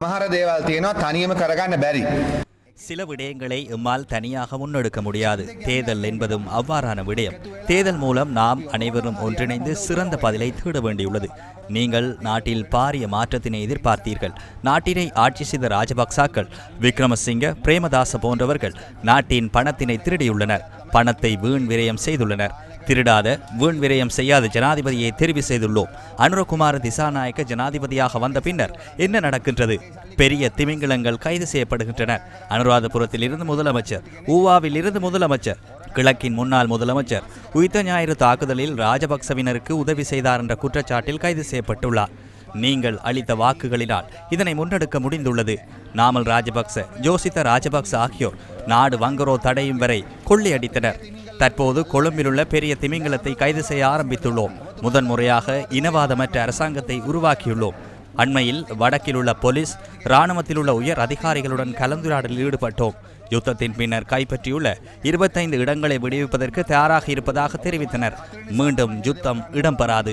මහර දේවල් තියෙනවා තනියම කරගන්න බැරි. சில விடயங்களை எம்மால் தனியாக முன்னெடுக்க முடியாது தேர்தல் என்பதும் அவ்வாறான விடயம் தேர்தல் மூலம் நாம் அனைவரும் ஒன்றிணைந்து சிறந்த பதிலை தேட வேண்டியுள்ளது நீங்கள் நாட்டில் பாரிய மாற்றத்தினை எதிர்பார்த்தீர்கள் நாட்டினை ஆட்சி செய்த ராஜபக்சாக்கள் விக்ரமசிங்க பிரேமதாச போன்றவர்கள் நாட்டின் பணத்தினை திருடியுள்ளனர் பணத்தை வீண் விரயம் செய்துள்ளனர் திருடாத வீண் விரயம் செய்யாத ஜனாதிபதியை தெரிவு செய்துள்ளோம். அனுரகுமார திசாநாயக்க ஜனாதிபதியாக வந்த பின்னர் என்ன நடக்கின்றது? பெரிய திமிங்கலங்கள் கைது செய்யப்படுகின்றன. அனுராதபுரத்தில் இருந்து முதலமைச்சர் ஊவாவில் இருந்து முதலமைச்சர் கிழக்கின் முன்னாள் முதலமைச்சர் உயிர்த்த ஞாயிறு தாக்குதலில் ராஜபக்சவினருக்கு உதவி செய்தார் என்ற குற்றச்சாட்டில் கைது செய்யப்பட்டுள்ளார். நீங்கள் அளித்த வாக்குகளினால் இதனை முன்னெடுக்க முடிந்துள்ளது. நாமல் ராஜபக்ச ஜோசித்த ராஜபக்ச ஆகியோர் நாடு வங்கரோ தடையும் வரை கொள்ளையடித்தனர். தற்போது கொழும்பிலுள்ள பெரிய திமிங்கலத்தை கைது செய்ய ஆரம்பித்துள்ளோம். முதன்முறையாக இனவாதமற்ற அரசாங்கத்தை உருவாக்கியுள்ளோம். அண்மையில் வடக்கில் உள்ள போலீஸ் இராணுவத்தில் உள்ள உயர் அதிகாரிகளுடன் கலந்துரையாடலில் ஈடுபட்டோம். யுத்தத்தின் பின்னர் கைப்பற்றியுள்ள இருபத்தைந்து இடங்களை விடுவிப்பதற்கு தயாராக இருப்பதாக தெரிவித்தனர். மீண்டும் யுத்தம் இடம்பெறாது.